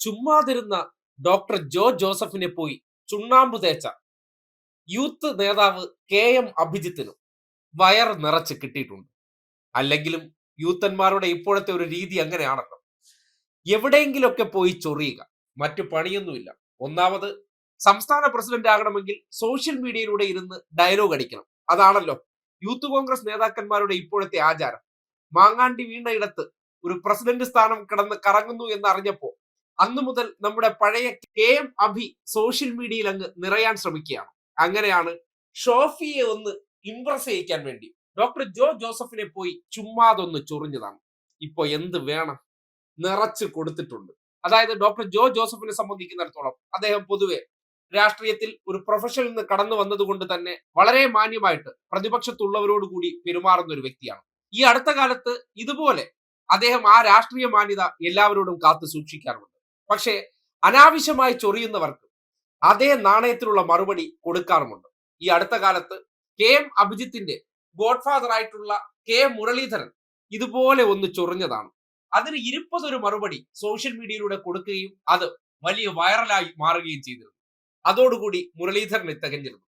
ചുമ്മാതിരുന്ന doctor ജോ ജോസഫിനെ പോയി ചുണ്ണാമ്പ് തേച്ച യൂത്ത് നേതാവ് കെ എം അഭിജിത്തിനും വയർ നിറച്ച് കിട്ടിയിട്ടുണ്ട്. അല്ലെങ്കിലും യൂത്തന്മാരുടെ ഇപ്പോഴത്തെ ഒരു രീതി അങ്ങനെയാണല്ലോ. എവിടെയെങ്കിലൊക്കെ പോയി ചൊറിയുക. മറ്റു പണിയൊന്നുമില്ല. ഒന്നാമത് സംസ്ഥാന പ്രസിഡന്റ് ആകണമെങ്കിൽ സോഷ്യൽ മീഡിയയിലൂടെ ഇരുന്ന് ഡയലോഗ് അടിക്കണം. അതാണല്ലോ യൂത്ത് കോൺഗ്രസ് നേതാക്കന്മാരുടെ ഇപ്പോഴത്തെ ആചാരം. മാങ്ങാണ്ടി വീണ ഇടത്ത് ഒരു പ്രസിഡന്റ് സ്ഥാനം കിടന്ന് കറങ്ങുന്നു എന്ന് അറിഞ്ഞപ്പോ അന്നു മുതൽ നമ്മുടെ പഴയ കെ എം അഭി സോഷ്യൽ മീഡിയയിൽ അങ്ങ് നിറയാൻ ശ്രമിക്കുകയാണ്. അങ്ങനെയാണ് ഷോഫിയെ ഒന്ന് ഇംപ്രസ് ചെയ്യിക്കാൻ വേണ്ടി. ഡോക്ടർ ജോ ജോസഫിനെ പോയി ചുമ്മാതൊന്ന് ചൊറിഞ്ഞതാണ്. ഇപ്പോ എന്ത് വേണം? നിറച്ച് കൊടുത്തിട്ടുണ്ട്. അതായത് ഡോക്ടർ ജോ ജോസഫിനെ സംബന്ധിക്കുന്നിടത്തോളം അദ്ദേഹം പൊതുവെ രാഷ്ട്രീയത്തിൽ ഒരു പ്രൊഫഷനിൽ നിന്ന് കടന്നു വന്നതുകൊണ്ട് തന്നെ വളരെ മാന്യമായിട്ട് പ്രതിപക്ഷത്തുള്ളവരോട് കൂടി പെരുമാറുന്ന ഒരു വ്യക്തിയാണ്. ഈ അടുത്ത കാലത്ത് ഇതുപോലെ അദ്ദേഹം ആ രാഷ്ട്രീയ മാന്യത എല്ലാവരോടും കാത്തു സൂക്ഷിക്കാറുണ്ട്. പക്ഷേ അനാവശ്യമായി ചൊറിയുന്നവർക്ക് അതേ നാണയത്തിലുള്ള മറുപടി കൊടുക്കാറുമുണ്ട്. ഈ അടുത്ത കാലത്ത് കെ എം അഭിജിത്തിന്റെ ഗോഡ്ഫാദർ ആയിട്ടുള്ള കെ മുരളീധരൻ ഇതുപോലെ ഒന്ന് ചൊറിഞ്ഞതാണ്. അതിന് ഇരുപ്പതൊരു മറുപടി സോഷ്യൽ മീഡിയയിലൂടെ കൊടുക്കുകയും അത് വലിയ വൈറലായി മാറുകയും ചെയ്തിരുന്നു. അതോടുകൂടി മുരളീധരൻ തികഞ്ഞിരുന്നു.